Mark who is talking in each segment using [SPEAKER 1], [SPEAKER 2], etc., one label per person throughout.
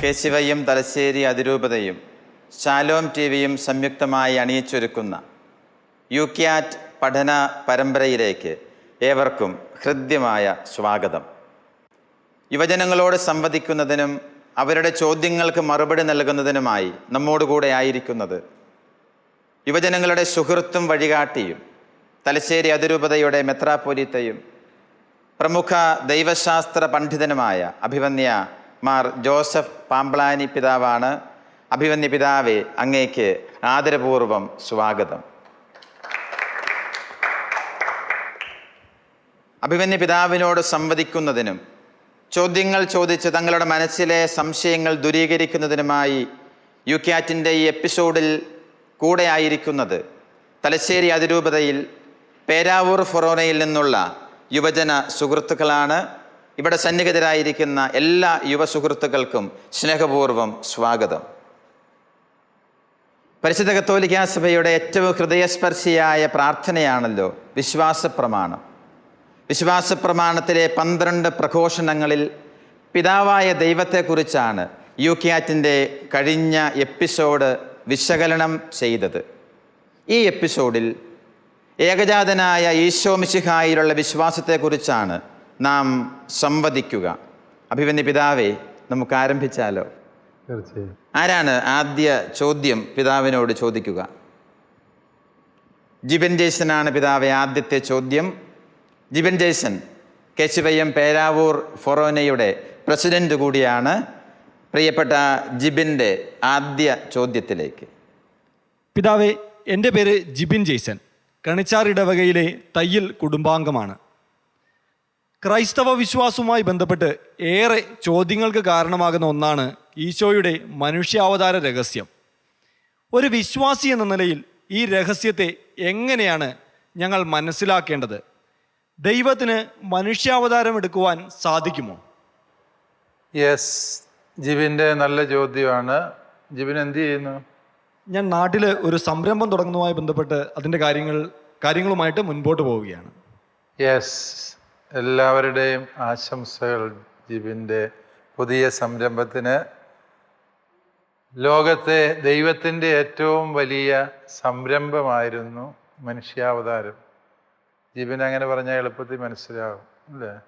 [SPEAKER 1] K ശിവയും തലശ്ശേരി അതിരൂപതയും Shalom T വിയും സംയുക്തമായി അണിയിച്ചൊരുക്കുന്ന യു ക്യാറ്റ് പഠന പരമ്പരയിലേക്ക് ഏവർക്കും ഹൃദ്യമായ സ്വാഗതം. യുവജനങ്ങളോട് സംവദിക്കുന്നതിനും അവരുടെ ചോദ്യങ്ങൾക്ക് മറുപടി നൽകുന്നതിനുമായി നമ്മോടുകൂടെ ആയിരിക്കുന്നത് യുവജനങ്ങളുടെ സുഹൃത്തും വഴികാട്ടിയും തലശ്ശേരി അതിരൂപതയുടെ മെത്രാപ്പൊലീത്തയും പ്രമുഖ ദൈവശാസ്ത്ര പണ്ഡിതനുമായ അഭിവന്യ മാർ ജോസഫ് പാമ്പ്ലാനി പിതാവാണ്. അഭിവന്യ പിതാവെ അങ്ങേക്ക് ആദരപൂർവം സ്വാഗതം. അഭിമന്യ പിതാവിനോട് സംവദിക്കുന്നതിനും ചോദ്യങ്ങൾ ചോദിച്ച് തങ്ങളുടെ മനസ്സിലെ സംശയങ്ങൾ ദൂരീകരിക്കുന്നതിനുമായി യു ക്യാറ്റിന്റെ ഈ എപ്പിസോഡിൽ കൂടെയായിരിക്കുന്നത് തലശ്ശേരി അതിരൂപതയിൽ പേരാവൂർ ഫൊറോനയിൽ നിന്നുള്ള യുവജന സുഹൃത്തുക്കളാണ്. ഇവിടെ സന്നിഹിതരായിരിക്കുന്ന എല്ലാ യുവ സുഹൃത്തുക്കൾക്കും സ്നേഹപൂർവം സ്വാഗതം. പരിശുദ്ധ കത്തോലിക്കാ സഭയുടെ ഏറ്റവും ഹൃദയസ്പർശിയായ പ്രാർത്ഥനയാണല്ലോ വിശ്വാസ പ്രമാണം വിശ്വാസ പ്രമാണത്തിലെ പന്ത്രണ്ട് പ്രഘോഷണങ്ങളിൽ പിതാവായ ദൈവത്തെക്കുറിച്ചാണ് യു ക്യാറ്റിന്റെ കഴിഞ്ഞ എപ്പിസോഡ് വിശകലനം ചെയ്തത്. ഈ എപ്പിസോഡിൽ ഏകജാതനായ ഈശോ മിശിഹായിലുള്ള വിശ്വാസത്തെക്കുറിച്ചാണ് നാം സംവദിക്കുക. അഭിമന്യ പിതാവേ നമുക്ക് ആരംഭിച്ചാലോ
[SPEAKER 2] തീർച്ചയായും.
[SPEAKER 1] ആരാണ് ആദ്യ ചോദ്യം പിതാവിനോട് ചോദിക്കുക? ജിബൻ ജേസനാണ് പിതാവെ ആദ്യത്തെ ചോദ്യം. ജിബൻ ജേസൻ കേശുവയ്യം പേരാവൂർ ഫൊറോനയുടെ പ്രസിഡന്റ് കൂടിയാണ്. പ്രിയപ്പെട്ട ജിബിന്റെ ആദ്യ ചോദ്യത്തിലേക്ക്.
[SPEAKER 3] പിതാവെ എന്റെ പേര് ജിബിൻ ജേസൻ കണിച്ചാർ ഇടവകയിലെ തയ്യൽ കുടുംബാംഗമാണ്. ക്രൈസ്തവ വിശ്വാസവുമായി ബന്ധപ്പെട്ട് ഏറെ ചോദ്യങ്ങൾക്ക് കാരണമാകുന്ന ഒന്നാണ് ഈശോയുടെ മനുഷ്യാവതാര രഹസ്യം. ഒരു വിശ്വാസി എന്ന നിലയിൽ ഈ രഹസ്യത്തെ എങ്ങനെയാണ് ഞങ്ങൾ മനസ്സിലാക്കേണ്ടത്? ദൈവത്തിന് മനുഷ്യാവതാരം എടുക്കുവാൻ സാധിക്കുമോ?
[SPEAKER 2] യെസ് ജിബിന്റെ നല്ല ചോദ്യമാണ്. ജിബിൻ എന്ത് ചെയ്യുന്നു?
[SPEAKER 3] ഞാൻ നാട്ടിൽ ഒരു സംരംഭം തുടങ്ങുന്നതുമായി ബന്ധപ്പെട്ട് അതിന്റെ കാര്യങ്ങൾ കാര്യങ്ങളുമായിട്ട് മുൻപോട്ട് പോവുകയാണ്.
[SPEAKER 2] യെസ് എല്ലാവരുടെയും ആശംസകൾ ജിബിന്റെ പുതിയ സംരംഭത്തിന്. ലോകത്തെ ദൈവത്തിന്റെ ഏറ്റവും വലിയ സംരംഭമായിരുന്നു മനുഷ്യാവതാരം. ജീവൻ അങ്ങനെ പറഞ്ഞാൽ എളുപ്പത്തിൽ മനസ്സിലാവും അല്ലേ?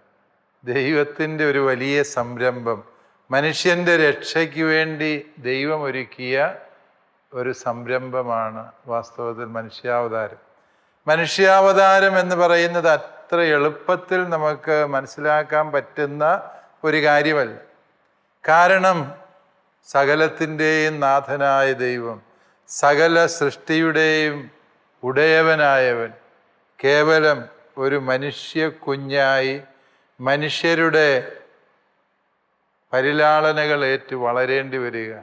[SPEAKER 2] ദൈവത്തിന്റെ ഒരു വലിയ സംരംഭം മനുഷ്യന്റെ രക്ഷയ്ക്ക് വേണ്ടി ദൈവം ഒരുക്കിയ ഒരു സംരംഭമാണ് വാസ്തവത്തിൽ മനുഷ്യാവതാരം. മനുഷ്യാവതാരം എന്ന് പറയുന്നത് അത്ര എളുപ്പത്തിൽ നമുക്ക് മനസ്സിലാക്കാൻ പറ്റുന്ന ഒരു കാര്യമല്ല. കാരണം സകലത്തിന്റെയും നാഥനായ ദൈവം സകല സൃഷ്ടിയുടെയും ഉടയവനായവൻ കേവലം ഒരു മനുഷ്യ കുഞ്ഞായി മനുഷ്യരുടെ പരിലാളനകൾ ഏറ്റ് വളരേണ്ടി വരിക.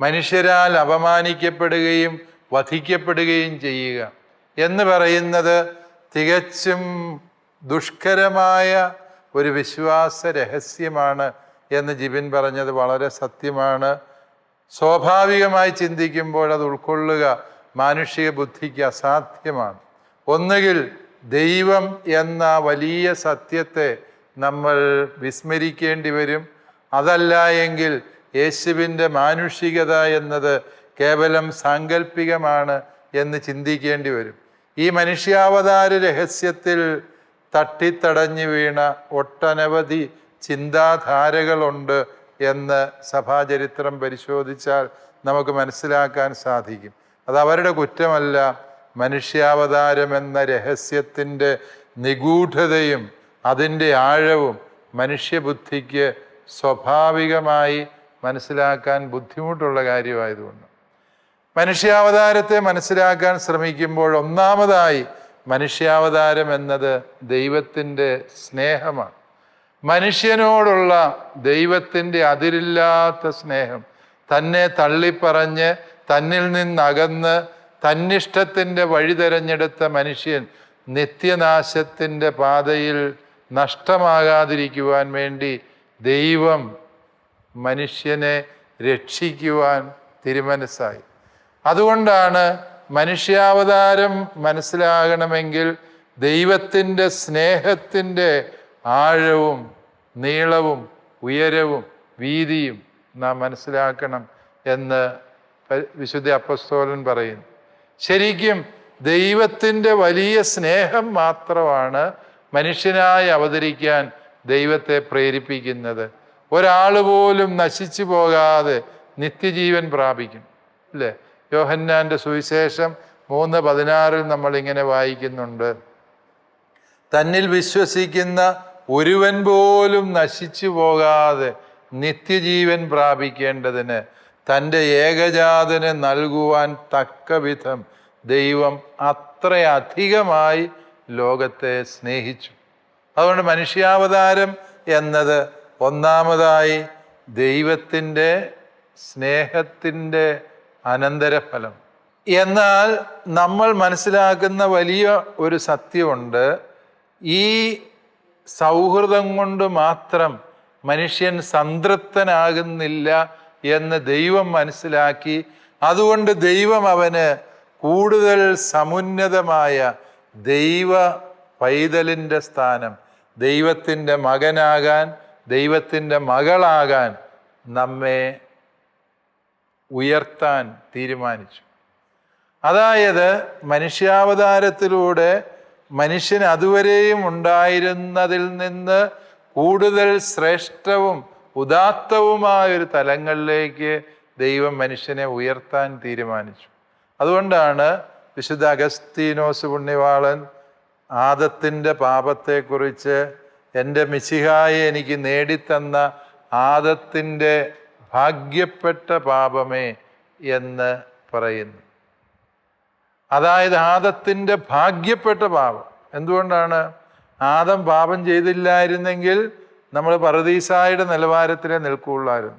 [SPEAKER 2] മനുഷ്യരാൽ അപമാനിക്കപ്പെടുകയും വധിക്കപ്പെടുകയും ചെയ്യുക എന്ന് പറയുന്നത് തികച്ചും ദുഷ്കരമായ ഒരു വിശ്വാസ രഹസ്യമാണ് എന്ന് ജിബിൻ പറഞ്ഞത് വളരെ സത്യമാണ്. സ്വാഭാവികമായി ചിന്തിക്കുമ്പോൾ അത് ഉൾക്കൊള്ളുക മാനുഷിക ബുദ്ധിക്ക് അസാധ്യമാണ്. ഒന്നുകിൽ ദൈവം എന്ന വലിയ സത്യത്തെ നമ്മൾ വിസ്മരിക്കേണ്ടി വരും. അതല്ല എങ്കിൽ യേശുവിന്റെ മാനുഷികത എന്നത് കേവലം സാങ്കല്പികമാണ് എന്ന് ചിന്തിക്കേണ്ടി വരും. ഈ മനുഷ്യാവതാര രഹസ്യത്തിൽ തട്ടിത്തടഞ്ഞു വീണ ഒട്ടനവധി ചിന്താധാരകളുണ്ട് എന്ന് സഭാചരിത്രം പരിശോധിച്ചാൽ നമുക്ക് മനസ്സിലാക്കാൻ സാധിക്കും. അത് അവരുടെ കുറ്റമല്ല. മനുഷ്യാവതാരം എന്ന രഹസ്യത്തിന്റെ നിഗൂഢതയും അതിന്റെ ആഴവും മനുഷ്യബുദ്ധിക്ക് സ്വാഭാവികമായി മനസ്സിലാക്കാൻ ബുദ്ധിമുട്ടുള്ള കാര്യമായതുകൊണ്ട് മനുഷ്യാവതാരത്തെ മനസ്സിലാക്കാൻ ശ്രമിക്കുമ്പോൾ ഒന്നാമതായി മനുഷ്യാവതാരം എന്നത് ദൈവത്തിന്റെ സ്നേഹമാണ്. മനുഷ്യനോടുള്ള ദൈവത്തിന്റെ അതിരില്ലാത്ത സ്നേഹം തന്നെ തള്ളിപ്പറഞ്ഞ് തന്നിൽ നിന്നകന്ന് തന്നിഷ്ടത്തിന്റെ വഴി തെരഞ്ഞെടുത്ത മനുഷ്യൻ നിത്യനാശത്തിന്റെ പാതയിൽ നഷ്ടമാകാതിരിക്കുവാൻ വേണ്ടി ദൈവം മനുഷ്യനെ രക്ഷിക്കുവാൻ തിരുമനസ്സായി. അതുകൊണ്ടാണ് മനുഷ്യാവതാരം മനസ്സിലാകണമെങ്കിൽ ദൈവത്തിന്റെ സ്നേഹത്തിന്റെ ആഴവും നീളവും ഉയരവും വീതിയും നാം മനസ്സിലാക്കണം എന്ന് വിശുദ്ധ അപ്പസ്തോലൻ പറയുന്നു. ശരിക്കും ദൈവത്തിന്റെ വലിയ സ്നേഹം മാത്രമാണ് മനുഷ്യനായി അവതരിക്കാൻ ദൈവത്തെ പ്രേരിപ്പിക്കുന്നത്. ഒരാൾ പോലും നശിച്ചു പോകാതെ നിത്യജീവൻ പ്രാപിക്കും അല്ലേ? യോഹന്നാന്റെ സുവിശേഷം മൂന്ന് പതിനാറിൽ നമ്മളിങ്ങനെ വായിക്കുന്നുണ്ട്. തന്നിൽ വിശ്വസിക്കുന്ന ഒരുവൻ പോലും നശിച്ചു പോകാതെ നിത്യജീവൻ പ്രാപിക്കേണ്ടതിന് തന്റെ ഏകജാതന് നൽകുവാൻ തക്കവിധം ദൈവം അത്രയധികമായി ലോകത്തെ സ്നേഹിച്ചു. അതുകൊണ്ട് മനുഷ്യാവതാരം എന്നത് ഒന്നാമതായി ദൈവത്തിന്റെ സ്നേഹത്തിന്റെ അനന്തരഫലം. എന്നാൽ നമ്മൾ മനസ്സിലാക്കുന്ന വലിയ ഒരു സത്യമുണ്ട്. ഈ സൗഹൃദം കൊണ്ട് മാത്രം മനുഷ്യൻ സംതൃപ്തനാകുന്നില്ല എന്ന് ദൈവം മനസ്സിലാക്കി. അതുകൊണ്ട് ദൈവം അവന് കൂടുതൽ സമുന്നതമായ ദൈവ പൈതലിന്റെ സ്ഥാനം ദൈവത്തിന്റെ മകനാകാൻ ദൈവത്തിന്റെ മകളാകാൻ നമ്മെ ഉയർത്താൻ തീരുമാനിച്ചു. അതായത് മനുഷ്യാവതാരത്തിലൂടെ മനുഷ്യൻ അതുവരെയും ഉണ്ടായിരുന്നതിൽ നിന്ന് കൂടുതൽ ശ്രേഷ്ഠവും ഉദാത്തവുമായ ഒരു തലങ്ങളിലേക്ക് ദൈവം മനുഷ്യനെ ഉയർത്താൻ തീരുമാനിച്ചു. അതുകൊണ്ടാണ് വിശുദ്ധ അഗസ്തീനോസ് പുണ്യവാളൻ ആദത്തിന്റെ പാപത്തെക്കുറിച്ച് എന്റെ മിശിഹായെ എനിക്ക് നേടിത്തന്ന ആദത്തിന്റെ ഭാഗ്യപ്പെട്ട പാപമേ എന്ന് പറയുന്നു. അതായത് ആദത്തിന്റെ ഭാഗ്യപ്പെട്ട പാപം. എന്തുകൊണ്ടാണ്? ആദം പാപം ചെയ്തില്ലായിരുന്നെങ്കിൽ നമ്മൾ പറദീസായുടെ നിലവാരത്തിലേ നിൽക്കുകയുള്ളായിരുന്നു.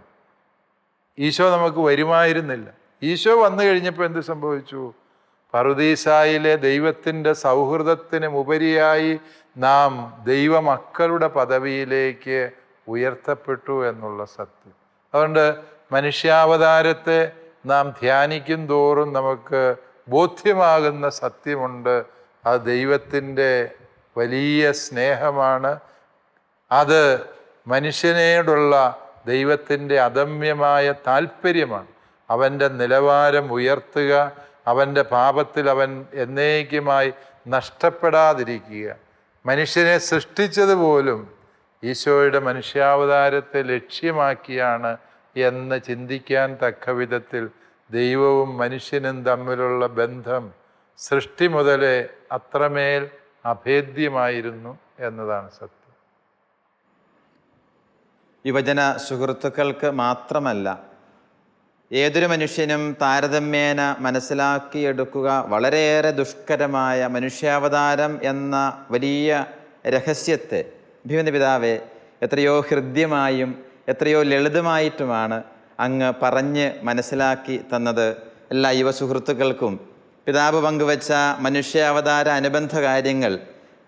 [SPEAKER 2] ഈശോ നമുക്ക് വരുമായിരുന്നില്ല. ഈശോ വന്നു കഴിഞ്ഞപ്പോൾ എന്ത് സംഭവിച്ചു? പറുദീസായിലെ ദൈവത്തിന്റെ സൗഹൃദത്തിന് ഉപരിയായി നാം ദൈവമക്കളുടെ പദവിയിലേക്ക് ഉയർത്തപ്പെട്ടു എന്നുള്ള സത്യം. അതുകൊണ്ട് മനുഷ്യാവതാരത്തെ നാം ധ്യാനിക്കും തോറും നമുക്ക് ബോധ്യമാകുന്ന സത്യമുണ്ട്. ആ ദൈവത്തിന്റെ വലിയ സ്നേഹമാണ്. അത് മനുഷ്യനോടുള്ള ദൈവത്തിന്റെ അദമ്യമായ താല്പര്യമാണ് അവന്റെ നിലവാരം ഉയർത്തുക അവന്റെ പാപത്തിൽ അവൻ എന്നേക്കുമായി നഷ്ടപ്പെടാതിരിക്കുക. മനുഷ്യനെ സൃഷ്ടിച്ചത് പോലും ഈശോയുടെ മനുഷ്യാവതാരത്തെ ലക്ഷ്യമാക്കിയാണ് എന്ന് ചിന്തിക്കാൻ തക്ക വിധത്തിൽ ദൈവവും മനുഷ്യനും തമ്മിലുള്ള ബന്ധം സൃഷ്ടി മുതലേ അത്രമേൽ അഭേദ്യമായിരുന്നു എന്നതാണ് സത്യം.
[SPEAKER 1] യുവജന സുഹൃത്തുക്കൾക്ക് മാത്രമല്ല ഏതൊരു മനുഷ്യനും താരതമ്യേന മനസ്സിലാക്കിയെടുക്കുക വളരെയേറെ ദുഷ്കരമായ മനുഷ്യാവതാരം എന്ന വലിയ രഹസ്യത്തെ അഭിമന്യ പിതാവെ എത്രയോ ഹൃദ്യമായും എത്രയോ ലളിതമായിട്ടുമാണ് അങ്ങ് പറഞ്ഞ് മനസ്സിലാക്കി തന്നത് എല്ലാ യുവ സുഹൃത്തുക്കൾക്കും. പിതാവ് പങ്കുവച്ച മനുഷ്യാവതാര അനുബന്ധ കാര്യങ്ങൾ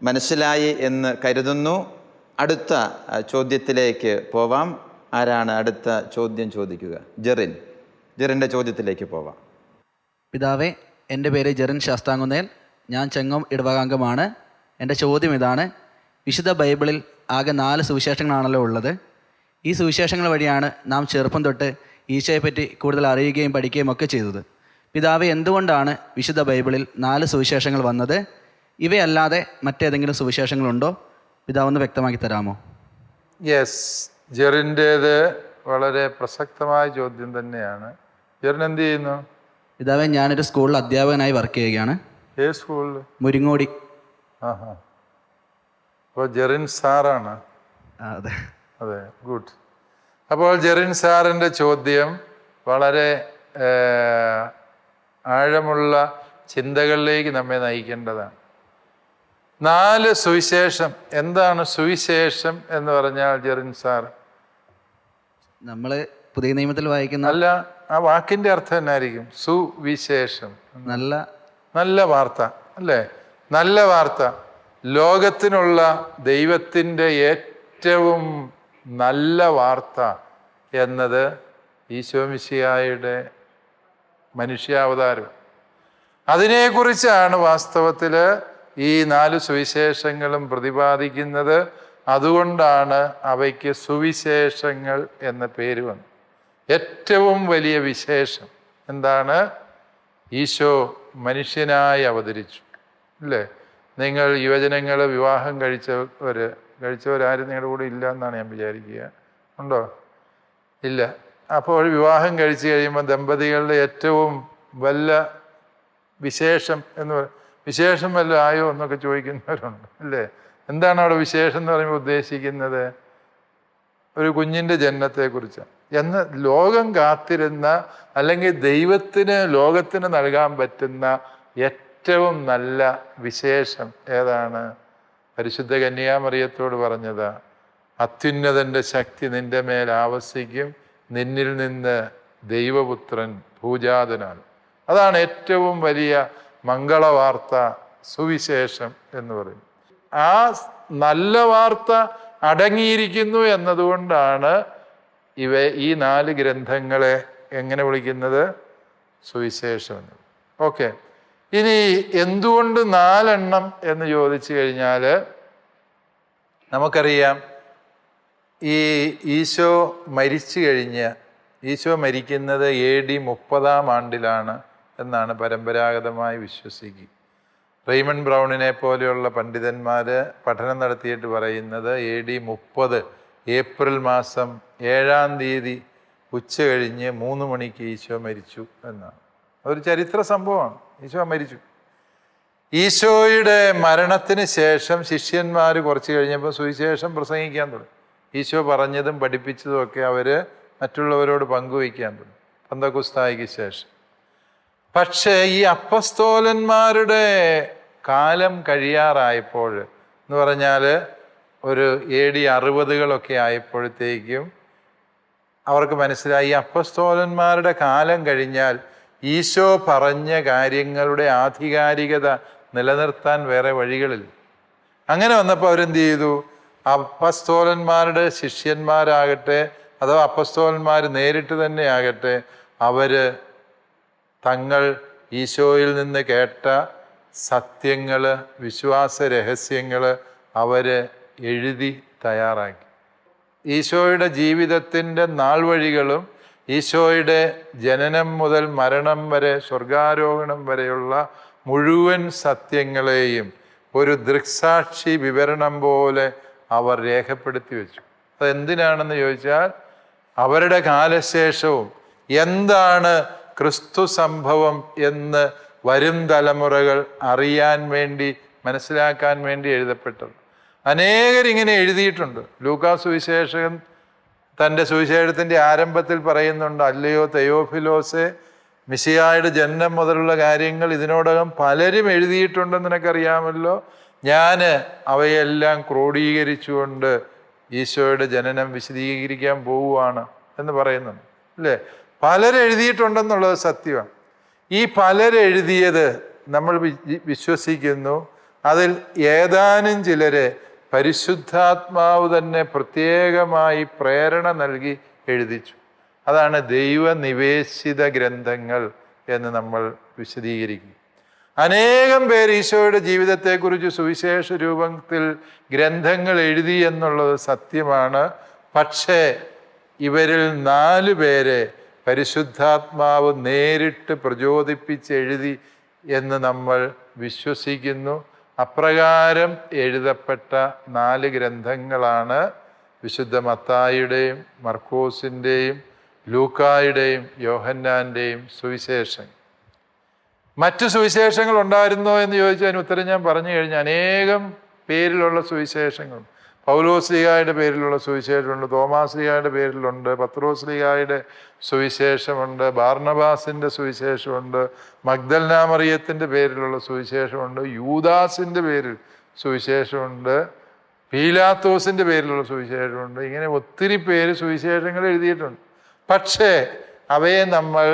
[SPEAKER 1] മനസ്സിലായി എന്ന് കരുതുന്നു. അടുത്ത ചോദ്യത്തിലേക്ക് പോവാം. ആരാണ് അടുത്ത ചോദ്യം ചോദിക്കുക? ജെറിൻ. ജെറിന്റെ ചോദ്യത്തിലേക്ക് പോവാം.
[SPEAKER 4] പിതാവേ എന്റെ പേര് ജെറിൻ ശാസ്താങ്കുന്നേൽ ഞാൻ ചെങ്ങം ഇടവകാംഗമാണ്. എന്റെ ചോദ്യം ഇതാണ്. വിശുദ്ധ ബൈബിളിൽ ആകെ നാല് സുവിശേഷങ്ങളാണല്ലോ ഉള്ളത്. ഈ സുവിശേഷങ്ങൾ വഴിയാണ് നാം ചെറുപ്പം തൊട്ട് ഈശോയെപ്പറ്റി കൂടുതൽ അറിയുകയും പഠിക്കുകയും ഒക്കെ ചെയ്തത്. പിതാവ് എന്തുകൊണ്ടാണ് വിശുദ്ധ ബൈബിളിൽ നാല് സുവിശേഷങ്ങൾ വന്നത്? ഇവയല്ലാതെ മറ്റേതെങ്കിലും സുവിശേഷങ്ങളുണ്ടോ? പിതാവ് ഒന്ന് വ്യക്തമാക്കി തരാമോ?
[SPEAKER 2] യെസ് ജെറിന്റേത് വളരെ പ്രസക്തമായ ചോദ്യം തന്നെയാണ്. ജെറിൻ എന്ത് ചെയ്യുന്നു?
[SPEAKER 4] പിതാവെ ഞാനൊരു സ്കൂളിൽ അധ്യാപകനായി വർക്ക് ചെയ്യുകയാണ്.
[SPEAKER 2] ഏത് സ്കൂളിൽ
[SPEAKER 4] മുരിങ്ങോടി.
[SPEAKER 2] ആഹാ. അപ്പോൾ ജെറിൻ സാറാണ്.
[SPEAKER 4] അതെ.
[SPEAKER 2] അതെ ഗുഡ്. അപ്പോൾ ജെറിൻ സാറിന്റെ ചോദ്യം വളരെ ആഴമുള്ള ചിന്തകളിലേക്ക് നമ്മെ നയിക്കേണ്ടതാണ്. നാല് സുവിശേഷം. എന്താണ് സുവിശേഷം എന്ന് പറഞ്ഞാൽ ജെറിൻ സാർ?
[SPEAKER 4] നമ്മൾ പുതിയ നിയമത്തിൽ വായിക്കുന്ന
[SPEAKER 2] അല്ല ആ വാക്കിന്റെ അർത്ഥം എന്നായിരിക്കും? സുവിശേഷം.
[SPEAKER 4] നല്ല
[SPEAKER 2] നല്ല വാർത്ത അല്ലേ? നല്ല വാർത്ത. ലോകത്തിനുള്ള ദൈവത്തിന്റെ ഏറ്റവും നല്ല വാർത്ത എന്നത് ഈശോമിശിയായുടെ മനുഷ്യാവതാരം. അതിനെക്കുറിച്ചാണ് വാസ്തവത്തിൽ ഈ നാല് സുവിശേഷങ്ങളും പ്രതിപാദിക്കുന്നത്. അതുകൊണ്ടാണ് അവയ്ക്ക് സുവിശേഷങ്ങൾ എന്ന പേര് വന്നത്. ഏറ്റവും വലിയ വിശേഷം എന്താണ്? ഈശോ മനുഷ്യനായി അവതരിച്ചു. അല്ലേ? നിങ്ങൾ യുവജനങ്ങൾ വിവാഹം കഴിച്ചവർ കഴിച്ചവരാരും നിങ്ങളുടെ കൂടെ ഇല്ല എന്നാണ് ഞാൻ വിചാരിക്കുക. ഉണ്ടോ? ഇല്ല. അപ്പോൾ വിവാഹം കഴിച്ചു കഴിയുമ്പോൾ ദമ്പതികളുടെ ഏറ്റവും വല്ല വിശേഷം എന്ന് പറ വിശേഷം വല്ല ആയോ എന്നൊക്കെ ചോദിക്കുന്നവരുണ്ട് അല്ലേ? എന്താണ് അവിടെ വിശേഷം എന്ന് പറയുമ്പോൾ ഉദ്ദേശിക്കുന്നത്? ഒരു കുഞ്ഞിന്റെ ജന്മത്തെക്കുറിച്ചാണ് എന്ന് ലോകം കാത്തിരുന്ന അല്ലെങ്കിൽ ദൈവത്തിന് ലോകത്തിന് നൽകാൻ പറ്റുന്ന ഏറ്റവും നല്ല വിശേഷം ഏതാണ്? പരിശുദ്ധ കന്യാമറിയത്തോട് പറഞ്ഞത് അത്യുന്നതന്റെ ശക്തി നിന്റെ മേൽ ആവസിക്കും. നിന്നിൽ നിന്ന് ദൈവപുത്രൻ ഭൂജാതനാണ്. അതാണ് ഏറ്റവും വലിയ മംഗളവാർത്ത സുവിശേഷം എന്ന് പറയും ആ നല്ല വാർത്ത അടങ്ങിയിരിക്കുന്നു എന്നതുകൊണ്ടാണ് ഇവ ഈ നാല് ഗ്രന്ഥങ്ങളെ എങ്ങനെ വിളിക്കുന്നത്? സുവിശേഷം എന്ന്. ഓക്കെ. ഇനി എന്തുകൊണ്ട് നാലെണ്ണം എന്ന് ചോദിച്ചു കഴിഞ്ഞാൽ നമുക്കറിയാം ഈ ഈശോ മരിച്ചു കഴിഞ്ഞ് ഈശോ മരിക്കുന്നത് എ ഡി മുപ്പതാം ആണ്ടിലാണ് എന്നാണ് പരമ്പരാഗതമായി വിശ്വസിക്കുക. റെയ്മൺ ബ്രൗണിനെ പോലെയുള്ള പണ്ഡിതന്മാർ പഠനം നടത്തിയിട്ട് പറയുന്നത് എ ഡി മുപ്പത് ഏപ്രിൽ മാസം ഏഴാം തീയതി ഉച്ച കഴിഞ്ഞ് മൂന്ന് മണിക്ക് ഈശോ മരിച്ചു എന്നാണ്. അതൊരു ചരിത്ര സംഭവമാണ്. ഈശോ മരിച്ചു. ഈശോയുടെ മരണത്തിന് ശേഷം ശിഷ്യന്മാർ കുറച്ച് കഴിഞ്ഞപ്പോൾ സുവിശേഷം പ്രസംഗിക്കാൻ തുടങ്ങി. ഈശോ പറഞ്ഞതും പഠിപ്പിച്ചതും ഒക്കെ അവർ മറ്റുള്ളവരോട് പങ്കുവയ്ക്കാൻ തുടങ്ങി. പന്തകുസ്തായിക്ക് ശേഷം. പക്ഷേ ഈ അപ്പസ്തോലന്മാരുടെ കാലം കഴിയാറായപ്പോൾ എന്ന് പറഞ്ഞാൽ ഒരു എ ഡി അറുപതുകളൊക്കെ ആയപ്പോഴത്തേക്കും അവർക്ക് മനസ്സിലായി അപ്പസ്തോലന്മാരുടെ കാലം കഴിഞ്ഞാൽ ഈശോ പറഞ്ഞ കാര്യങ്ങളുടെ ആധികാരികത നിലനിർത്താൻ വേറെ വഴികളിൽ അങ്ങനെ വന്നപ്പോൾ അവരെന്ത് ചെയ്തു? അപ്പസ്തോലന്മാരുടെ ശിഷ്യന്മാരാകട്ടെ അഥവാ അപ്പസ്തോലന്മാർ നേരിട്ട് തന്നെ ആകട്ടെ അവർ തങ്ങൾ ഈശോയിൽ നിന്ന് കേട്ട സത്യങ്ങൾ വിശ്വാസ രഹസ്യങ്ങൾ അവർ എഴുതി തയ്യാറാക്കി. ഈശോയുടെ ജീവിതത്തിന്റെ നാൾ വഴികളും ഈശോയുടെ ജനനം മുതൽ മരണം വരെ സ്വർഗാരോഹണം വരെയുള്ള മുഴുവൻ സത്യങ്ങളെയും ഒരു ദൃക്സാക്ഷി വിവരണം പോലെ അവർ രേഖപ്പെടുത്തി വെച്ചു. അതെന്തിനാണെന്ന് ചോദിച്ചാൽ അവരുടെ കാലശേഷവും എന്താണ് ക്രിസ്തു സംഭവം എന്ന് വരും തലമുറകൾ അറിയാൻ വേണ്ടി മനസ്സിലാക്കാൻ വേണ്ടി എഴുതപ്പെട്ടത്. അനേകരിങ്ങനെ എഴുതിയിട്ടുണ്ട്. ലൂക്കാ സുവിശേഷകൻ തന്റെ സുവിശേഷത്തിന്റെ ആരംഭത്തിൽ പറയുന്നുണ്ട് അല്ലയോ തെയോഫിലോസെ മിസിയായുടെ ജനനം മുതലുള്ള കാര്യങ്ങൾ ഇതിനോടകം പലരും എഴുതിയിട്ടുണ്ടെന്ന് നിനക്കറിയാമല്ലോ. ഞാൻ അവയെല്ലാം ക്രോഡീകരിച്ചുകൊണ്ട് ഈശോയുടെ ജനനം വിശദീകരിക്കാൻ പോവുകയാണ് എന്ന് പറയുന്നുണ്ട് അല്ലേ? പലരെഴുതിയിട്ടുണ്ടെന്നുള്ളത് സത്യമാണ്. ഈ പലരെഴുതിയത് നമ്മൾ വിശ്വസിക്കുന്നു. അതിൽ ഏതാനും ചിലരെ പരിശുദ്ധാത്മാവ് തന്നെ പ്രത്യേകമായി പ്രേരണ നൽകി എഴുതിച്ചു. അതാണ് ദൈവനിവേശിത ഗ്രന്ഥങ്ങൾ എന്ന് നമ്മൾ വിശദീകരിക്കും. അനേകം പേർ ഈശോയുടെ ജീവിതത്തെക്കുറിച്ച് സുവിശേഷ രൂപത്തിൽ ഗ്രന്ഥങ്ങൾ എഴുതി എന്നുള്ളത് സത്യമാണ്. പക്ഷേ ഇവരിൽ നാല് പേരെ പരിശുദ്ധാത്മാവ് നേരിട്ട് പ്രചോദിപ്പിച്ച് എഴുതി എന്ന് നമ്മൾ വിശ്വസിക്കുന്നു. അപ്രകാരം എഴുതപ്പെട്ട നാല് ഗ്രന്ഥങ്ങളാണ് വിശുദ്ധ മത്തായിയുടെയും മർക്കോസിന്റെയും ലൂക്കായുടെയും യോഹന്നാന്റെയും സുവിശേഷം മറ്റ് സുവിശേഷങ്ങൾ ഉണ്ടായിരുന്നോ എന്ന് ചോദിച്ചതിന് ഉത്തരം ഞാൻ പറഞ്ഞു കഴിഞ്ഞാൽ അനേകം പേരിലുള്ള സുവിശേഷങ്ങൾ പൗലോസ്ലിഹായുടെ പേരിലുള്ള സുവിശേഷമുണ്ട് തോമാസ്ലിഹായുടെ പേരിലുണ്ട് പത്രോസ്ലിഹായുടെ സുവിശേഷമുണ്ട് ബാർണബാസിന്റെ സുവിശേഷമുണ്ട് മഗ്ദൽനാമറിയത്തിന്റെ പേരിലുള്ള സുവിശേഷമുണ്ട് യൂദാസിന്റെ പേരിൽ സുവിശേഷമുണ്ട് പീലാത്തോസിന്റെ പേരിലുള്ള സുവിശേഷമുണ്ട്. ഇങ്ങനെ ഒത്തിരി പേര് സുവിശേഷങ്ങൾ എഴുതിയിട്ടുണ്ട്. പക്ഷേ അവയെ നമ്മൾ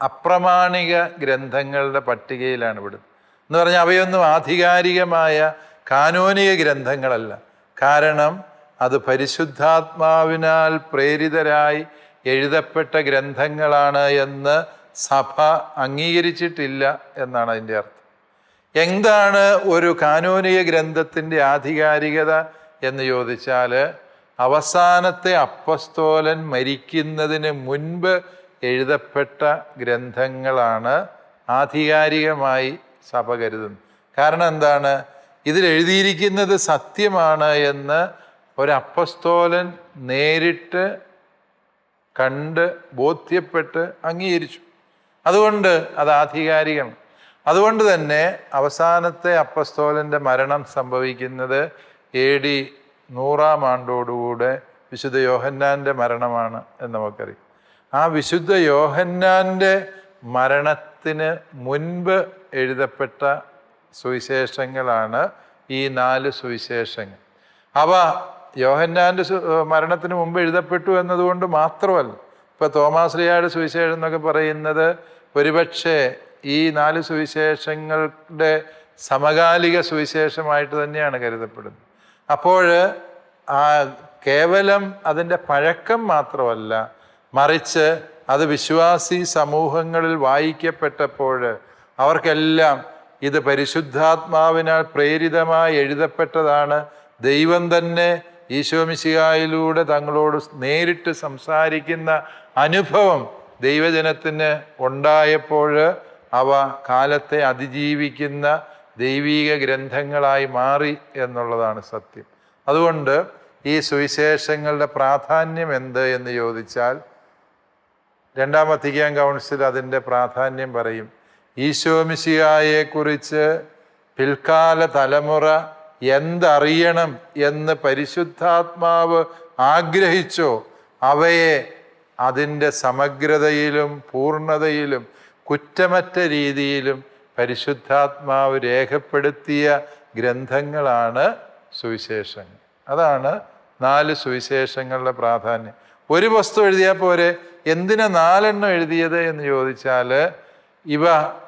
[SPEAKER 2] അപ്രമാണിക ഗ്രന്ഥങ്ങളുടെ പട്ടികയിലാണ് വിടുന്നത് എന്ന് പറഞ്ഞാൽ അവയൊന്നും ആധികാരികമായ കാനോനിക ഗ്രന്ഥങ്ങളല്ല. കാരണം അത് പരിശുദ്ധാത്മാവിനാൽ പ്രേരിതരായി എഴുതപ്പെട്ട ഗ്രന്ഥങ്ങളാണ് എന്ന് സഭ അംഗീകരിച്ചിട്ടില്ല എന്നാണ് അതിന്റെ അർത്ഥം. എന്താണ് ഒരു കാനോനിക ഗ്രന്ഥത്തിന്റെ ആധികാരികത എന്ന് ചോദിച്ചാൽ അവസാനത്തെ അപ്പസ്തോലൻ മരിക്കുന്നതിന് മുൻപ് എഴുതപ്പെട്ട ഗ്രന്ഥങ്ങളാണ് ആധികാരികമായി സഭ കരുതുന്നത്. കാരണം എന്താണ്? ഇതിൽ എഴുതിയിരിക്കുന്നത് സത്യമാണ് എന്ന് ഒരപ്പസ്തോലൻ നേരിട്ട് കണ്ട് ബോധ്യപ്പെട്ട് അംഗീകരിച്ചു. അതുകൊണ്ട് അത് ആധികാരികം അതുകൊണ്ട് തന്നെ അവസാനത്തെ അപ്പസ്തോലന്റെ മരണം സംഭവിക്കുന്നത് എ ഡി നൂറാം ആണ്ടോടുകൂടെ വിശുദ്ധ യോഹന്നാന്റെ മരണമാണ് എന്ന് നമുക്കറിയാം. ആ വിശുദ്ധ യോഹന്നാന്റെ മരണത്തിന് മുൻപ് എഴുതപ്പെട്ട സുവിശേഷങ്ങളാണ് ഈ നാല് സുവിശേഷങ്ങൾ. അവ യോഹന്നാന്റെ മരണത്തിന് മുമ്പ് എഴുതപ്പെട്ടു എന്നതുകൊണ്ട് മാത്രമല്ല ഇപ്പൊ തോമാസ് ലിയായുടെ സുവിശേഷം എന്നൊക്കെ പറയുന്നത് ഒരുപക്ഷെ ഈ നാല് സുവിശേഷങ്ങളുടെ സമകാലിക സുവിശേഷമായിട്ട് തന്നെയാണ് കരുതപ്പെടുന്നത്. അപ്പോൾ ആ കേവലം അതിന്റെ പഴക്കം മാത്രമല്ല മറിച്ച് അത് വിശ്വാസി സമൂഹങ്ങളിൽ വായിക്കപ്പെട്ടപ്പോൾ അവർക്കെല്ലാം ഇത് പരിശുദ്ധാത്മാവിനാൽ പ്രേരിതമായി എഴുതപ്പെട്ടതാണ്. ദൈവം തന്നെ ഈശോമിശിഹായിലൂടെ തങ്ങളോട് നേരിട്ട് സംസാരിക്കുന്ന അനുഭവം ദൈവജനത്തിന് ഉണ്ടായപ്പോൾ അവ കാലത്തെ അതിജീവിക്കുന്ന ദൈവീക ഗ്രന്ഥങ്ങളായി മാറി എന്നുള്ളതാണ് സത്യം. അതുകൊണ്ട് ഈ സുവിശേഷങ്ങളുടെ പ്രാധാന്യം എന്ത് എന്ന് ചോദിച്ചാൽ രണ്ടാം വത്തിക്കാൻ കൗൺസിൽ അതിന്റെ പ്രാധാന്യം പറയും. ഈശോമിശിയായെക്കുറിച്ച് പിൽക്കാല തലമുറ എന്തറിയണം എന്ന് പരിശുദ്ധാത്മാവ് ആഗ്രഹിച്ചോ അവയെ അതിന്റെ സമഗ്രതയിലും പൂർണതയിലും കുറ്റമറ്റ രീതിയിലും പരിശുദ്ധാത്മാവ് രേഖപ്പെടുത്തിയ ഗ്രന്ഥങ്ങളാണ് സുവിശേഷങ്ങൾ. അതാണ് നാല് സുവിശേഷങ്ങളുടെ പ്രാധാന്യം. ഒരു വസ്തു എഴുതിയാൽ പോരെ എന്തിനാ നാലെണ്ണം എഴുതിയത് എന്ന് ചോദിച്ചാൽ ഇവ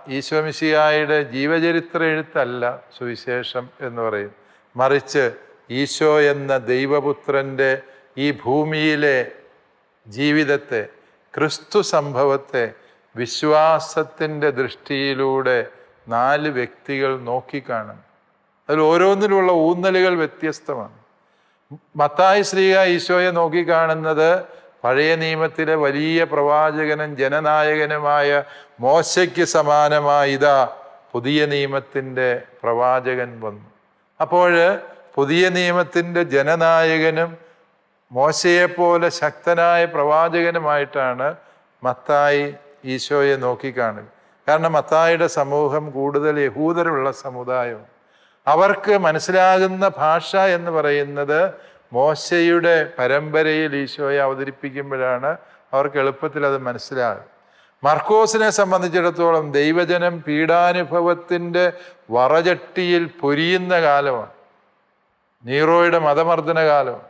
[SPEAKER 2] ഈശോമിശിയായുടെ ജീവചരിത്ര എഴുത്തല്ല സുവിശേഷം എന്ന് പറയും. മറിച്ച് ഈശോ എന്ന ദൈവപുത്രന്റെ ഈ ഭൂമിയിലെ ജീവിതത്തെ ക്രിസ്തു സംഭവത്തെ വിശ്വാസത്തിന്റെ ദൃഷ്ടിയിലൂടെ നാല് വ്യക്തികൾ നോക്കിക്കാണും. അതിൽ ഓരോന്നിലുമുള്ള ഊന്നലുകൾ വ്യത്യസ്തമാണ്. മത്തായി ശ്രീക ഈശോയെ നോക്കിക്കാണുന്നത് പഴയ നിയമത്തിലെ വലിയ പ്രവാചകനും ജനനായകനുമായ മോശയ്ക്ക് സമാനമായ ഇതാ പുതിയ നിയമത്തിന്റെ പ്രവാചകൻ വന്നു. അപ്പോൾ പുതിയ നിയമത്തിന്റെ ജനനായകനും മോശയെപ്പോലെ ശക്തനായ പ്രവാചകനുമായിട്ടാണ് മത്തായി ഈശോയെ നോക്കിക്കാണുക. കാരണം മത്തായിയുടെ സമൂഹം കൂടുതൽ യഹൂദരുള്ള സമുദായം അവർക്ക് മനസ്സിലാകുന്ന ഭാഷ എന്ന് പറയുന്നത് മോശയുടെ പരമ്പരയിൽ ഈശോയെ അവതരിപ്പിക്കുമ്പോഴാണ് അവർക്ക് എളുപ്പത്തിൽ അത് മനസ്സിലാകും മർക്കോസിനെ സംബന്ധിച്ചിടത്തോളം ദൈവജനം പീഡാനുഭവത്തിന്റെ വറചട്ടിയിൽ പൊരിയുന്ന കാലമാണ്. നീറോയുടെ മതമർദ്ദന കാലം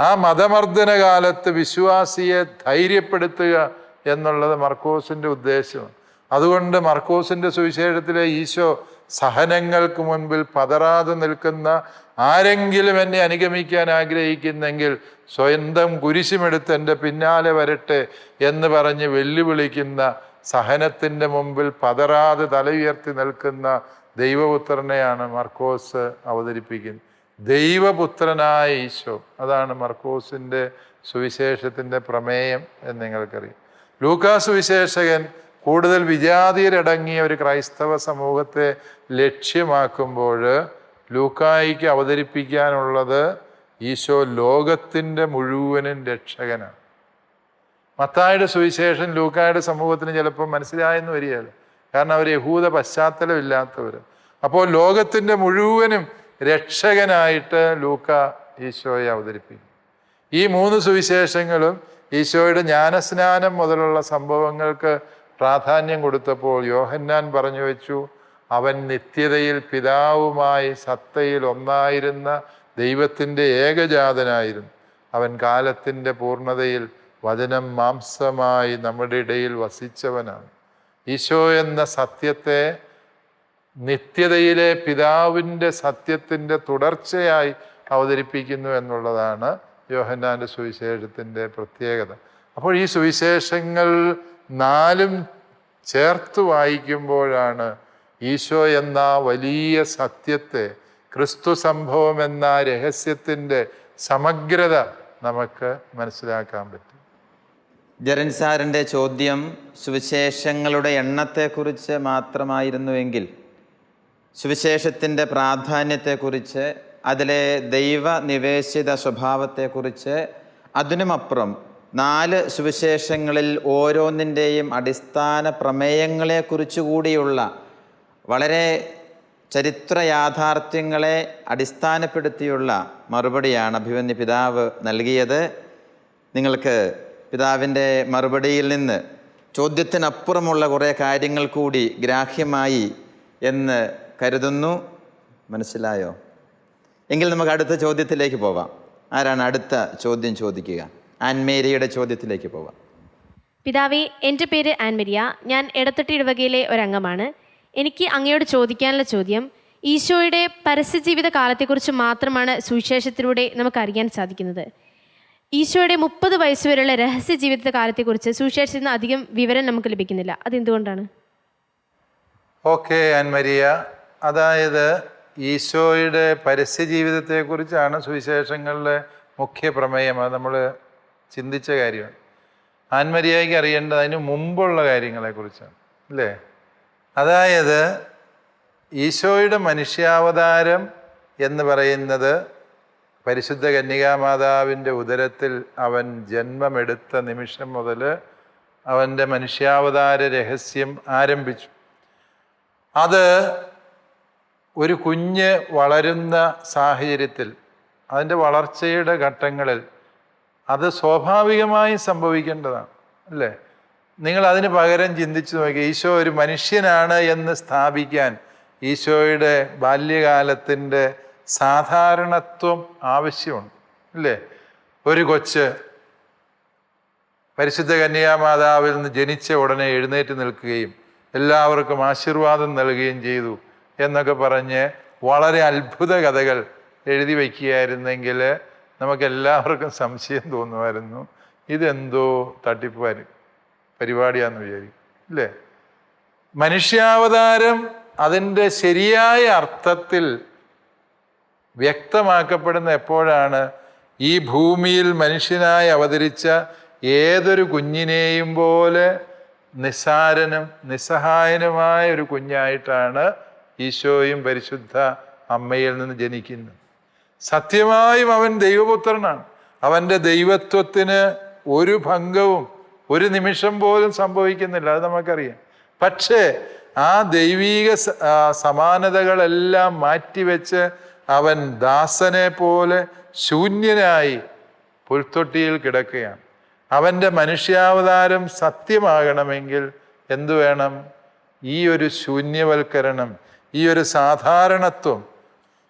[SPEAKER 2] ആ മതമർദ്ദന കാലത്ത് വിശ്വാസിയെ ധൈര്യപ്പെടുത്തുക എന്നുള്ളത് മർക്കോസിന്റെ ഉദ്ദേശമാണ്. അതുകൊണ്ട് മർക്കോസിന്റെ സുവിശേഷത്തിലെ ഈശോ സഹനങ്ങൾക്ക് മുൻപിൽ പതറാതെ നിൽക്കുന്ന ആരെങ്കിലും എന്നെ അനുഗമിക്കാൻ ആഗ്രഹിക്കുന്നെങ്കിൽ സ്വന്തം കുരിശുമെടുത്ത് എന്റെ പിന്നാലെ വരട്ടെ എന്ന് പറഞ്ഞ് വെല്ലുവിളിക്കുന്ന സഹനത്തിന്റെ മുമ്പിൽ പതറാതെ തലയുയർത്തി നിൽക്കുന്ന ദൈവപുത്രനെയാണ് മർക്കോസ് അവതരിപ്പിക്കുന്നത്. ദൈവപുത്രനായ ഈശോ. അതാണ് മർക്കോസിന്റെ സുവിശേഷത്തിന്റെ പ്രമേയം എന്ന് നിങ്ങൾക്കറിയാം. ലൂക്കാ സുവിശേഷകൻ കൂടുതൽ വിജാതിയരടങ്ങിയ ഒരു ക്രൈസ്തവ സമൂഹത്തെ ലക്ഷ്യമാക്കുമ്പോൾ ലൂക്കായിക്ക് അവതരിപ്പിക്കാനുള്ളത് ഈശോ ലോകത്തിന്റെ മുഴുവനും രക്ഷകനാണ്. മത്തായുടെ സുവിശേഷം ലൂക്കായുടെ സമൂഹത്തിന് ചിലപ്പോൾ മനസ്സിലായെന്ന് വരികയാണ് കാരണം അവർ യഹൂദ പശ്ചാത്തലമില്ലാത്തവർ അപ്പോൾ ലോകത്തിന്റെ മുഴുവനും രക്ഷകനായിട്ട് ലൂക്ക ഈശോയെ അവതരിപ്പിക്കും ഈ മൂന്ന് സുവിശേഷങ്ങളും ഈശോയുടെ ജ്ഞാനസ്നാനം മുതലുള്ള സംഭവങ്ങൾക്ക് പ്രാധാന്യം കൊടുത്തപ്പോൾ യോഹന്നാൻ പറഞ്ഞു വെച്ചു അവൻ നിത്യതയിൽ പിതാവുമായി സത്തയിൽ ഒന്നായിരുന്ന ദൈവത്തിന്റെ ഏകജാതനായിരുന്നു. അവൻ കാലത്തിന്റെ പൂർണതയിൽ വചനം മാംസമായി നമ്മുടെ ഇടയിൽ വസിച്ചവനാണ്. ഈശോ എന്ന സത്യത്തെ നിത്യതയിലെ പിതാവിന്റെ സത്യത്തിന്റെ തുടർച്ചയായി അവതരിപ്പിക്കുന്നു എന്നുള്ളതാണ് യോഹന്നാന്റെ സുവിശേഷത്തിന്റെ പ്രത്യേകത. അപ്പോൾ ഈ സുവിശേഷങ്ങൾ നാലും ചേർത്ത് വായിക്കുമ്പോഴാണ് ഈശോ എന്ന വലിയ സത്യത്തെ ക്രിസ്തു സംഭവം എന്ന രഹസ്യത്തിന്റെ സമഗ്രത നമുക്ക് മനസ്സിലാക്കാൻ പറ്റും.
[SPEAKER 1] ജരൻസാറിന്റെ സാറിന്റെ ചോദ്യം സുവിശേഷങ്ങളുടെ എണ്ണത്തെക്കുറിച്ച് മാത്രമായിരുന്നുവെങ്കിൽ സുവിശേഷത്തിന്റെ പ്രാധാന്യത്തെക്കുറിച്ച് അതിലെ ദൈവ നിവേശിത സ്വഭാവത്തെക്കുറിച്ച് അതിനുമപ്പുറം നാല് സുവിശേഷങ്ങളിൽ ഓരോന്നിന്റെയും അടിസ്ഥാന പ്രമേയങ്ങളെക്കുറിച്ച് കൂടിയുള്ള വളരെ ചരിത്ര യാഥാർത്ഥ്യങ്ങളെ അടിസ്ഥാനപ്പെടുത്തിയുള്ള മറുപടിയാണ് അഭിമന്യ പിതാവ് നൽകിയത്. നിങ്ങൾക്ക് പിതാവിന്റെ മറുപടിയിൽ നിന്ന് ചോദ്യത്തിനപ്പുറമുള്ള കുറേ കാര്യങ്ങൾ കൂടി ഗ്രാഹ്യമായി എന്ന് കരുതുന്നു. മനസ്സിലായോ? എങ്കിൽ നമുക്ക് അടുത്ത ചോദ്യത്തിലേക്ക് പോവാം. ആരാണ് അടുത്ത ചോദ്യം ചോദിക്കുക? ആൻമേരിയുടെ ചോദ്യത്തിലേക്ക് പോവാം.
[SPEAKER 5] പിതാവേ എന്റെ പേര് ആൻമരിയ. ഞാൻ എടത്തൊട്ടി ഇടവകയിലെ ഒരംഗമാണ്. എനിക്ക് അങ്ങയോട് ചോദിക്കാനുള്ള ചോദ്യം ഈശോയുടെ പരസ്യജീവിത കാലത്തെക്കുറിച്ച് മാത്രമാണ് സുവിശേഷത്തിലൂടെ നമുക്ക് അറിയാൻ സാധിക്കുന്നത്. ഈശോയുടെ മുപ്പത് വയസ്സുവരെയുള്ള രഹസ്യ ജീവിത കാലത്തെക്കുറിച്ച് സുവിശേഷത്തിൽ നിന്ന് അധികം വിവരം നമുക്ക് ലഭിക്കുന്നില്ല. അതെന്തുകൊണ്ടാണ്?
[SPEAKER 2] ഓക്കെ ആൻമരിയ. അതായത് ഈശോയുടെ പരസ്യ ജീവിതത്തെക്കുറിച്ചാണ് സുവിശേഷങ്ങളിലെ മുഖ്യ പ്രമേയം അത് നമ്മൾ ചിന്തിച്ച കാര്യമാണ്. ആൻമര്യാദയ്ക്ക് അറിയേണ്ടത് അതിന് മുമ്പുള്ള കാര്യങ്ങളെക്കുറിച്ചാണ്. അല്ലേ? അതായത് ഈശോയുടെ മനുഷ്യാവതാരം എന്ന് പറയുന്നത് പരിശുദ്ധ കന്യകാമാതാവിന്റെ ഉദരത്തിൽ അവൻ ജന്മമെടുത്ത നിമിഷം മുതൽ അവന്റെ മനുഷ്യാവതാര രഹസ്യം ആരംഭിച്ചു. അത് ഒരു കുഞ്ഞ് വളരുന്ന സാഹചര്യത്തിൽ അതിന്റെ വളർച്ചയുടെ ഘട്ടങ്ങളിൽ അത് സ്വാഭാവികമായി സംഭവിക്കേണ്ടതാണ് അല്ലേ? നിങ്ങൾ അതിന് പകരം ചിന്തിച്ചു നോക്കി ഈശോ ഒരു മനുഷ്യനാണ് എന്ന് സ്ഥാപിക്കാൻ ഈശോയുടെ ബാല്യകാലത്തിന്റെ സാധാരണത്വം ആവശ്യമുണ്ട് അല്ലേ? ഒരു കൊച്ച് പരിശുദ്ധ കന്യാമാതാവിൽ നിന്ന് ജനിച്ച ഉടനെ എഴുന്നേറ്റ് നിൽക്കുകയും എല്ലാവർക്കും ആശീർവാദം നൽകുകയും ചെയ്തു എന്നൊക്കെ പറഞ്ഞ് വളരെ അത്ഭുത കഥകൾ എഴുതി വയ്ക്കുകയായിരുന്നെങ്കിൽ നമുക്ക് എല്ലാവർക്കും സംശയം തോന്നുമായിരുന്നു. ഇതെന്തോ തട്ടിപ്പ് പരിപാടിയാന്ന് വിചാരിക്കും. ഇല്ലേ? മനുഷ്യാവതാരം അതിന്റെ ശരിയായ അർത്ഥത്തിൽ വ്യക്തമാക്കപ്പെടുന്ന എപ്പോഴാണ് ഈ ഭൂമിയിൽ മനുഷ്യനായി അവതരിച്ച ഏതൊരു കുഞ്ഞിനെയും പോലെ നിസ്സാരനും നിസ്സഹായനുമായ ഒരു കുഞ്ഞായിട്ടാണ് ഈശോയും പരിശുദ്ധ അമ്മയിൽ നിന്ന് ജനിക്കുന്നത്. സത്യമായും അവൻ ദൈവപുത്രനാണ്. അവന്റെ ദൈവത്വത്തിന് ഒരു ഭംഗവും ഒരു നിമിഷം പോലും സംഭവിക്കുന്നില്ല. അത് നമുക്കറിയാം. പക്ഷേ ആ ദൈവീക സമാനതകളെല്ലാം മാറ്റിവെച്ച് അവൻ ദാസനെ പോലെ ശൂന്യനായി പുൽത്തൊട്ടിയിൽ കിടക്കുകയാണ്. അവന്റെ മനുഷ്യാവതാരം സത്യമാകണമെങ്കിൽ എന്തു വേണം ഈ ഒരു ശൂന്യവൽക്കരണം ഈ ഒരു സാധാരണത്വം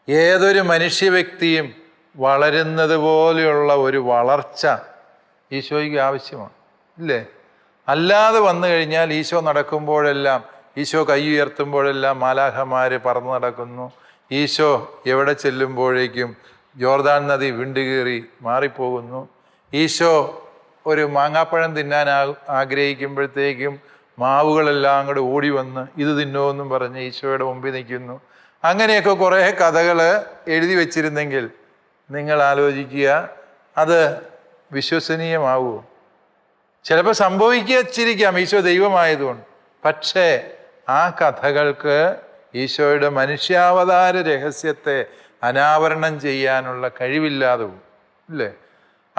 [SPEAKER 2] ഏതൊരു മനുഷ്യ വ്യക്തിയും വളരുന്നത് പോലെയുള്ള ഒരു വളർച്ച ഈശോയ്ക്ക് ആവശ്യമാണ്. ഇല്ലേ? അല്ലാതെ വന്നു കഴിഞ്ഞാൽ ഈശോ നടക്കുമ്പോഴെല്ലാം ഈശോ കൈ ഉയർത്തുമ്പോഴെല്ലാം മാലാഹമാർ പറന്നു നടക്കുന്നു. ഈശോ എവിടെ ചെല്ലുമ്പോഴേക്കും ജോർദാൻ നദി വിണ്ടുകീറി മാറിപ്പോകുന്നു. ഈശോ ഒരു മാങ്ങാപ്പഴം തിന്നാൻ ആഗ്രഹിക്കുമ്പോഴത്തേക്കും മാവുകളെല്ലാം അങ്ങോട്ട് ഓടി വന്ന് ഇത് തിന്നോ എന്നും പറഞ്ഞ് ഈശോയുടെ മുമ്പിൽ നിൽക്കുന്നു. അങ്ങനെയൊക്കെ കുറേ കഥകൾ എഴുതി വച്ചിരുന്നെങ്കിൽ നിങ്ങൾ ആലോചിക്കുക അത് വിശ്വസനീയമാവുമോ? ചിലപ്പോൾ സംഭവിക്കച്ചിരിക്കാം ഈശോ ദൈവമായതുകൊണ്ട്. പക്ഷേ ആ കഥകൾക്ക് ഈശോയുടെ മനുഷ്യാവതാര രഹസ്യത്തെ അനാവരണം ചെയ്യാനുള്ള കഴിവില്ലാതെ അല്ലേ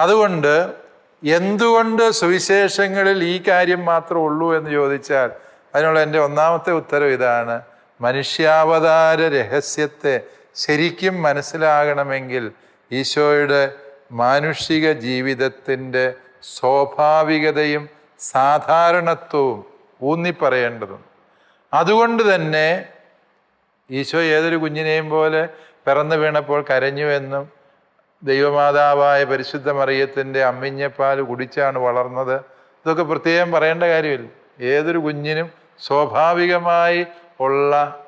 [SPEAKER 2] അതുകൊണ്ട് എന്തുകൊണ്ട് സുവിശേഷങ്ങളിൽ ഈ കാര്യം മാത്രമേ ഉള്ളൂ എന്ന് ചോദിച്ചാൽ അതിനുള്ള എന്റെ ഒന്നാമത്തെ ഉത്തരം ഇതാണ്. മനുഷ്യാവതാര രഹസ്യത്തെ ശരിക്കും മനസ്സിലാകണമെങ്കിൽ ഈശോയുടെ മാനുഷിക ജീവിതത്തിന്റെ സ്വാഭാവികതയും സാധാരണത്വവും ഊന്നിപ്പറയേണ്ടതുണ്ട് അതുകൊണ്ട് തന്നെ ഈശോ ഏതൊരു കുഞ്ഞിനെയും പോലെ പിറന്നു വീണപ്പോൾ കരഞ്ഞുവെന്നും ദൈവമാതാവായ പരിശുദ്ധ മറിയത്തിന്റെ അമ്മിഞ്ഞപ്പാൽ കുടിച്ചാണ് വളർന്നത്. ഇതൊക്കെ പ്രത്യേകം പറയേണ്ട കാര്യമില്ല. ഏതൊരു കുഞ്ഞിനും സ്വാഭാവികമായി ഉള്ള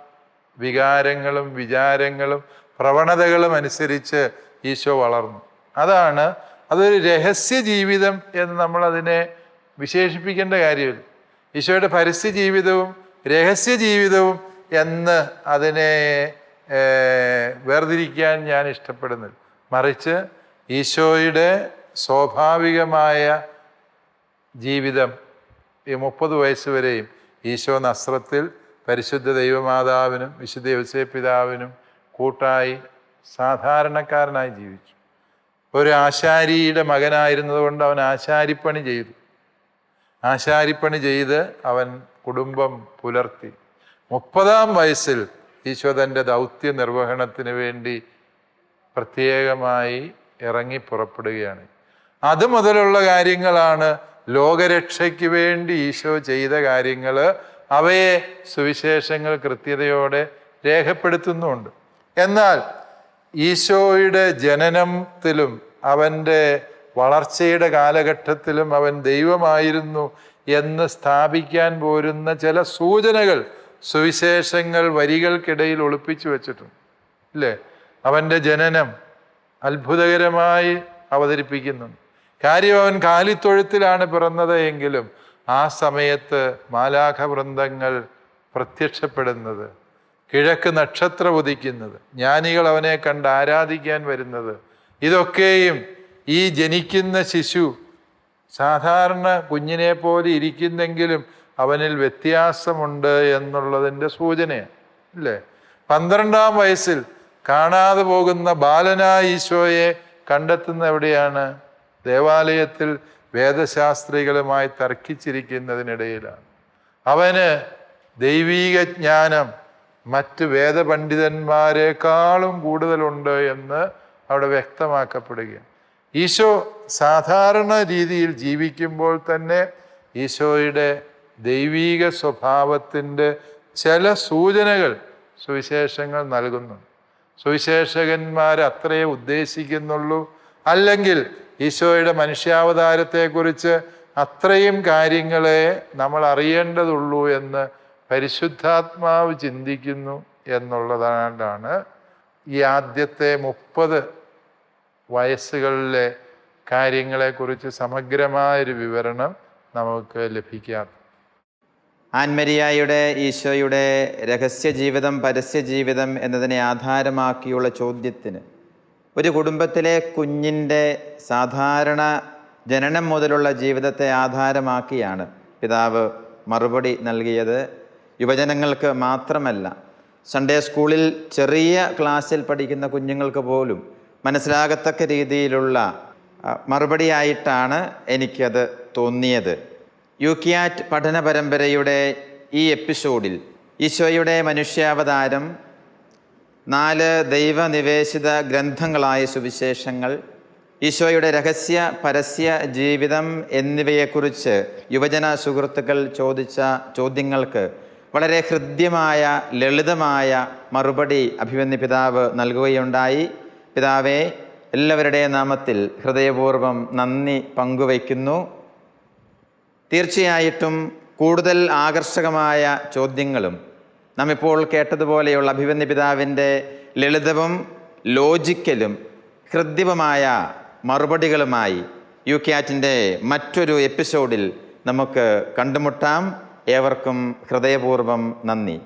[SPEAKER 2] വികാരങ്ങളും വിചാരങ്ങളും പ്രവണതകളും അനുസരിച്ച് ഈശോ വളർന്നു. അതാണ് അതൊരു രഹസ്യ ജീവിതം എന്ന് നമ്മൾ അതിനെ വിശേഷിപ്പിക്കേണ്ട കാര്യമില്ല. ഈശോയുടെ പരസ്യ ജീവിതവും രഹസ്യ ജീവിതവും എന്ന് അതിനെ വേർതിരിക്കാൻ ഞാൻ ഇഷ്ടപ്പെടുന്നില്ല. മറിച്ച് ഈശോയുടെ സ്വാഭാവികമായ ജീവിതം ഈ മുപ്പത് വയസ്സ് വരെയും ഈശോ നസ്രത്തിൽ പരിശുദ്ധ ദൈവമാതാവിനും വിശുദ്ധ യോസേ പിതാവിനും കൂട്ടായി സാധാരണക്കാരനായി ജീവിച്ചു. ഒരു ആശാരിയുടെ മകനായിരുന്നതുകൊണ്ട് അവൻ ആശാരിപ്പണി ചെയ്തു. ആശാരിപ്പണി ചെയ്ത് അവൻ കുടുംബം പുലർത്തി. മുപ്പതാം വയസ്സിൽ ഈശോ തന്റെ ദൗത്യ നിർവഹണത്തിന് വേണ്ടി പ്രത്യേകമായി ഇറങ്ങി പുറപ്പെടുകയാണ്. അത് മുതലുള്ള കാര്യങ്ങളാണ് ലോകരക്ഷയ്ക്ക് വേണ്ടി ഈശോ ചെയ്ത കാര്യങ്ങൾ അവയെ സുവിശേഷങ്ങൾ കൃത്യതയോടെ രേഖപ്പെടുത്തുന്നുമുണ്ട്. എന്നാൽ ഈശോയുടെ ജനനത്തിലും അവന്റെ വളർച്ചയുടെ കാലഘട്ടത്തിലും അവൻ ദൈവമായിരുന്നു എന്ന് സ്ഥാപിക്കാൻ പോരുന്ന ചില സൂചനകൾ സുവിശേഷങ്ങൾ വരികൾക്കിടയിൽ ഒളിപ്പിച്ചു വച്ചിട്ടുണ്ട്. ഇല്ലേ? അവന്റെ ജനനം അത്ഭുതകരമായി അവതരിപ്പിക്കുന്നുണ്ട്. കാര്യം അവൻ കാലിത്തൊഴുത്തിലാണ് പിറന്നത് എങ്കിലും ആ സമയത്ത് മാലാഖ വൃന്ദങ്ങൾ പ്രത്യക്ഷപ്പെടുന്നത് കിഴക്ക് നക്ഷത്രം ഉദിക്കുന്നത് ജ്ഞാനികൾ അവനെ കണ്ട് ആരാധിക്കാൻ വരുന്നത്. ഇതൊക്കെയും ഈ ജനിക്കുന്ന ശിശു സാധാരണ കുഞ്ഞിനെ പോലെ ഇരിക്കുന്നെങ്കിലും അവനിൽ വ്യത്യാസമുണ്ട് എന്നുള്ളതിന്റെ സൂചനയാണ് ഇല്ലേ പന്ത്രണ്ടാം വയസ്സിൽ കാണാതെ പോകുന്ന ബാലനായ ഈശോയെ കണ്ടെത്തുന്ന എവിടെയാണ്? ദേവാലയത്തിൽ വേദശാസ്ത്രികളുമായി തർക്കിച്ചിരിക്കുന്നതിനിടയിലാണ്. അവന് ദൈവീക ജ്ഞാനം മറ്റ് വേദപണ്ഡിതന്മാരെക്കാളും കൂടുതലുണ്ട് എന്ന് അവിടെ വ്യക്തമാക്കപ്പെടുകയാണ്. ഈശോ സാധാരണ രീതിയിൽ ജീവിക്കുമ്പോൾ തന്നെ ഈശോയുടെ ദൈവീക സ്വഭാവത്തിന്റെ ചില സൂചനകൾ സുവിശേഷങ്ങൾ നൽകുന്നു സുവിശേഷകന്മാർ അത്രയേ ഉദ്ദേശിക്കുന്നുള്ളൂ അല്ലെങ്കിൽ ഈശോയുടെ മനുഷ്യാവതാരത്തെക്കുറിച്ച് അത്രയും കാര്യങ്ങളെ നമ്മൾ അറിയേണ്ടതുള്ളൂ എന്ന് പരിശുദ്ധാത്മാവ് ചിന്തിക്കുന്നു എന്നുള്ളതാണ് ഈ ആദ്യത്തെ മുപ്പത് വയസ്സുകളിലെ കാര്യങ്ങളെക്കുറിച്ച് സമഗ്രമായൊരു വിവരണം നമുക്ക് ലഭിക്കാം.
[SPEAKER 1] ആൻമരിയായുടെ ഈശോയുടെ രഹസ്യ ജീവിതം പരസ്യ ജീവിതം എന്നതിനെ ആധാരമാക്കിയുള്ള ചോദ്യത്തിന് ഒരു കുടുംബത്തിലെ കുഞ്ഞിന്റെ സാധാരണ ജനനം മുതലുള്ള ജീവിതത്തെ ആധാരമാക്കിയാണ് പിതാവ് മറുപടി നൽകിയത്. യുവജനങ്ങൾക്ക് മാത്രമല്ല സൺഡേ സ്കൂളിൽ ചെറിയ ക്ലാസ്സിൽ പഠിക്കുന്ന കുഞ്ഞുങ്ങൾക്ക് പോലും മനസ്സിലാകത്തക്ക രീതിയിലുള്ള മറുപടിയായിട്ടാണ് എനിക്കത് തോന്നിയത്. യു ക്യാറ്റ് പഠന പരമ്പരയുടെ ഈ എപ്പിസോഡിൽ ഈശോയുടെ മനുഷ്യാവതാരം നാല് ദൈവനിവേശിത ഗ്രന്ഥങ്ങളായ സുവിശേഷങ്ങൾ ഈശോയുടെ രഹസ്യ പരസ്യ ജീവിതം എന്നിവയെക്കുറിച്ച് യുവജന സുഹൃത്തുക്കൾ ചോദിച്ച ചോദ്യങ്ങൾക്ക് വളരെ ഹൃദ്യമായ ലളിതമായ മറുപടി അഭിമന്യ പിതാവ് നൽകുകയുണ്ടായി. പിതാവെ എല്ലാവരുടെ നാമത്തിൽ ഹൃദയപൂർവം നന്ദി പങ്കുവയ്ക്കുന്നു. തീർച്ചയായിട്ടും കൂടുതൽ ആകർഷകമായ ചോദ്യങ്ങളും നാം ഇപ്പോൾ കേട്ടതുപോലെയുള്ള അഭിവന്യ പിതാവിന്റെ ലളിതവും ലോജിക്കലും ഹൃദ്യവുമായ മറുപടികളുമായി യു കെ ആറ്റിന്റെ മറ്റൊരു എപ്പിസോഡിൽ നമുക്ക് കണ്ടുമുട്ടാം. ഏവർക്കും ഹൃദയപൂർവം നന്ദി.